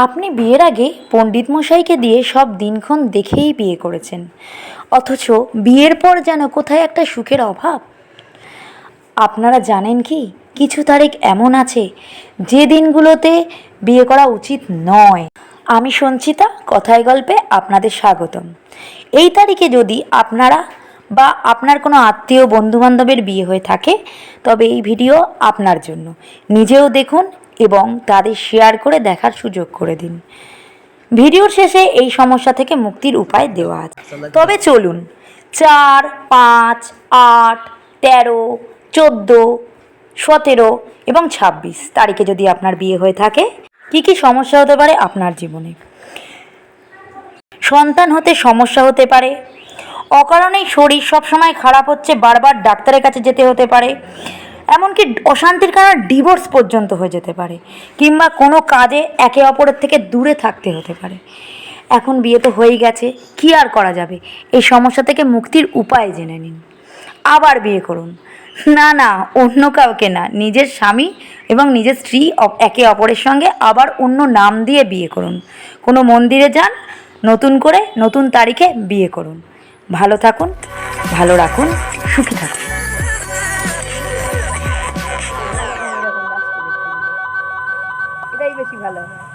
আপনি বিয়ের আগে পণ্ডিত মশাইকে দিয়ে সব দিনক্ষণ দেখেই বিয়ে করেছেন। অথচ বিয়ের পর যেন কোথায় একটা সুখের অভাব। আপনারা জানেন কি, কিছু তারিখ এমন আছে যে দিনগুলোতে বিয়ে করা উচিত নয়। আমি সঞ্চিতা, কথায় গল্পে আপনাদের স্বাগতম। এই তারিখে যদি আপনারা বা আপনার কোনো আত্মীয়, বন্ধুবান্ধবের বিয়ে হয়ে থাকে, তবে এই ভিডিও আপনার জন্য। নিজেও দেখুন এবং তাদের শেয়ার করে দেখার সুযোগ করে দিন। ভিডিওর শেষে এই সমস্যা থেকে মুক্তির উপায় দেওয়া আছে। তবে চলুন, চার, পাঁচ, আট, তেরো, চোদ্দ, সতেরো এবং ছাব্বিশ তারিখে যদি আপনার বিয়ে হয়ে থাকে, কি কি সমস্যা হতে পারে আপনার জীবনে? সন্তান হতে সমস্যা হতে পারে। অকারণেই শরীর সবসময় খারাপ হচ্ছে, বারবার ডাক্তারের কাছে যেতে হতে পারে। এমনকি অশান্তির কারণে ডিভোর্স পর্যন্ত হয়ে যেতে পারে, কিংবা কোনো কাজে একে অপরের থেকে দূরে থাকতে হতে পারে। এখন বিয়ে তো হয়েই গেছে, কি আর করা যাবে? এই সমস্যা থেকে মুক্তির উপায় জেনে নিন। আবার বিয়ে করুন। না না, অন্য কাউকে না, নিজের স্বামী এবং নিজের স্ত্রী একে অপরের সঙ্গে আবার অন্য নাম দিয়ে বিয়ে করুন। কোনো মন্দিরে যান, নতুন করে নতুন তারিখে বিয়ে করুন। ভালো থাকুন, ভালো রাখুন, সুখী থাকুন। সেটাই বেশি ভালো হয়।